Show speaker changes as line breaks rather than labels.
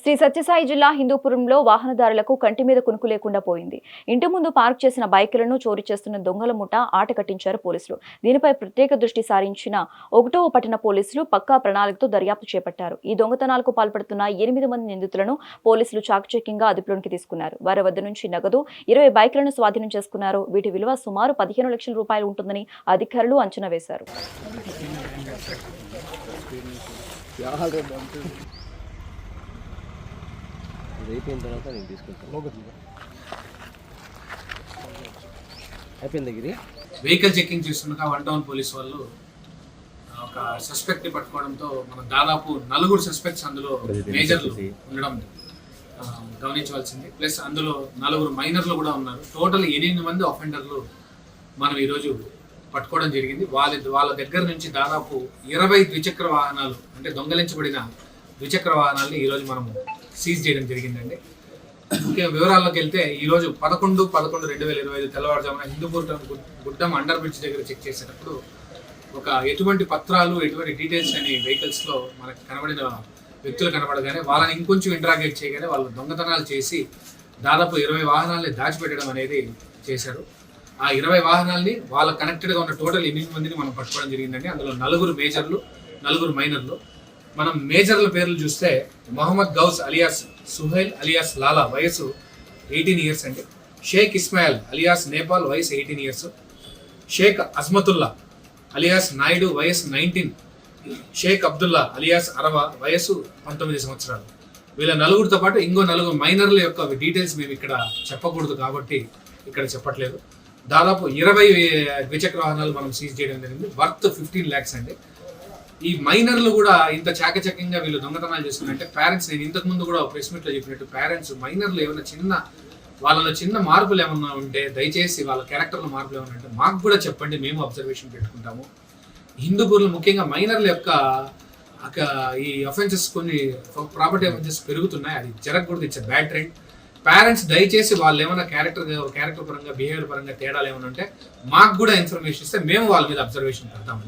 శ్రీ సత్యసాయి జిల్లా హిందూపురంలో వాహనదారులకు కంటి మీద కునుకు లేకుండా పోయింది. ఇంటి ముందు పార్క్ చేసిన బైకులను చోరీ చేస్తున్న దొంగల ముఠ ఆట కట్టించారు పోలీసులు. దీనిపై ప్రత్యేక దృష్టి సారించిన ఒకటో పట్టణ పోలీసులు పక్కా ప్రణాళికతో దర్యాప్తు చేపట్టారు. ఈ దొంగతనాలకు పాల్పడుతున్న ఎనిమిది మంది నిందితులను పోలీసులు చాకచక్యంగా అదుపులోనికి తీసుకున్నారు. వారి వద్ద నుంచి నగదు ఇరవై బైకులను స్వాధీనం చేసుకున్నారు. వీటి విలువ సుమారు పదిహేను లక్షల రూపాయలు ఉంటుందని అధికారులు అంచనా వేశారు.
అయిపోయిన తర్వాత నేను తీసుకెళ్తాను అయిపోయింది ఇది
వెహికల్ చెకింగ్ చేస్తుండగా వన్ టౌన్ పోలీస్ వాళ్ళు ఒక సస్పెక్ట్ని పట్టుకోవడంతో మనం దాదాపు నలుగురు సస్పెక్ట్స్ అందులో మేజర్లు ఉండడం గమనించవలసింది. ప్లస్ అందులో నలుగురు మైనర్లు కూడా ఉన్నారు. టోటల్ ఎనిమిది మంది అఫెండర్లు మనం ఈరోజు పట్టుకోవడం జరిగింది. వాళ్ళ వాళ్ళ దగ్గర నుంచి దాదాపు ఇరవై ద్విచక్ర వాహనాలు అంటే దొంగలించబడిన ద్విచక్ర వాహనాలని ఈరోజు మనము సీజ్ చేయడం జరిగిందండి. ముఖ్య వివరాల్లోకి వెళ్తే ఈ రోజు పదకొండు పదకొండు రెండు వేల ఇరవై ఐదు తెల్లవారుజామున హిందూపూర్ గుడ్- గుడ్డం అండర్ బ్రిడ్జ్ దగ్గర చెక్ చేసేటప్పుడు ఒక ఎటువంటి పత్రాలు ఎటువంటి డీటెయిల్స్ అని వెహికల్స్లో మనకు కనబడిన వ్యక్తులు కనబడగానే వాళ్ళని ఇంకొంచెం ఇంటరాగేట్ చేయగానే వాళ్ళు దొంగతనాలు చేసి దాదాపు ఇరవై వాహనాలని దాచిపెట్టడం అనేది చేశారు. ఆ ఇరవై వాహనాల్ని వాళ్ళ కనెక్టెడ్గా ఉన్న టోటల్ ఎనిమిది మందిని మనం పట్టుకోవడం జరిగిందండి. అందులో నలుగురు మేజర్లు నలుగురు మైనర్లు. మనం మేజర్ల పేర్లు చూస్తే మొహమ్మద్ గౌస్ అలియాస్ సుహైల్ అలియాస్ లాలా వయసు ఎయిటీన్ ఇయర్స్ అండి. షేక్ ఇస్మాయిల్ అలియాస్ నేపాల్ వయసు eighteen years. Sheikh Azmatullah alias Naidu వయసు నైన్టీన్. షేక్ అబ్దుల్లా అలియాస్ అరవ వయసు పంతొమ్మిది సంవత్సరాలు. వీళ్ళ నలుగురితో పాటు ఇంకో నలుగురు మైనర్ల యొక్క డీటెయిల్స్ మేము ఇక్కడ చెప్పకూడదు కాబట్టి ఇక్కడ చెప్పట్లేదు. దాదాపు ఇరవై ద్విచక్ర వాహనాలు మనం సీజ్ చేయడం జరిగింది. వర్త్ ఫిఫ్టీన్ ల్యాక్స్ అండి. ఈ మైనర్లు కూడా ఇంత చాకచక్యంగా వీళ్ళు దొంగతనాలు చేస్తున్నారంటే పేరెంట్స్ నేను ఇంతకు ముందు కూడా ప్రెస్ మీట్లో చెప్పినట్టు పేరెంట్స్ మైనర్లు ఏమైనా చిన్న వాళ్ళలో చిన్న మార్పులు ఏమన్నా ఉంటే దయచేసి వాళ్ళ క్యారెక్టర్లో మార్పులు ఏమన్నా ఉంటే మాకు కూడా చెప్పండి మేము అబ్జర్వేషన్ పెట్టుకుంటాము. హిందూపూర్లో ముఖ్యంగా మైనర్ల యొక్క ఒక ఈ అఫెన్సెస్ కొన్ని ప్రాపర్టీ అఫెన్సెస్ పెరుగుతున్నాయి అది జరగకూడదు ఇట్స్ బ్యాడ్ ట్రెండ్ పేరెంట్స్ దయచేసి వాళ్ళు ఏమైనా క్యారెక్టర్ క్యారెక్టర్ పరంగా బిహేవియర్ పరంగా తేడాలు ఏమైనా ఉంటే మాకు కూడా ఇన్ఫర్మేషన్ ఇస్తే మేము వాళ్ళ మీద అబ్జర్వేషన్ పెడతాము.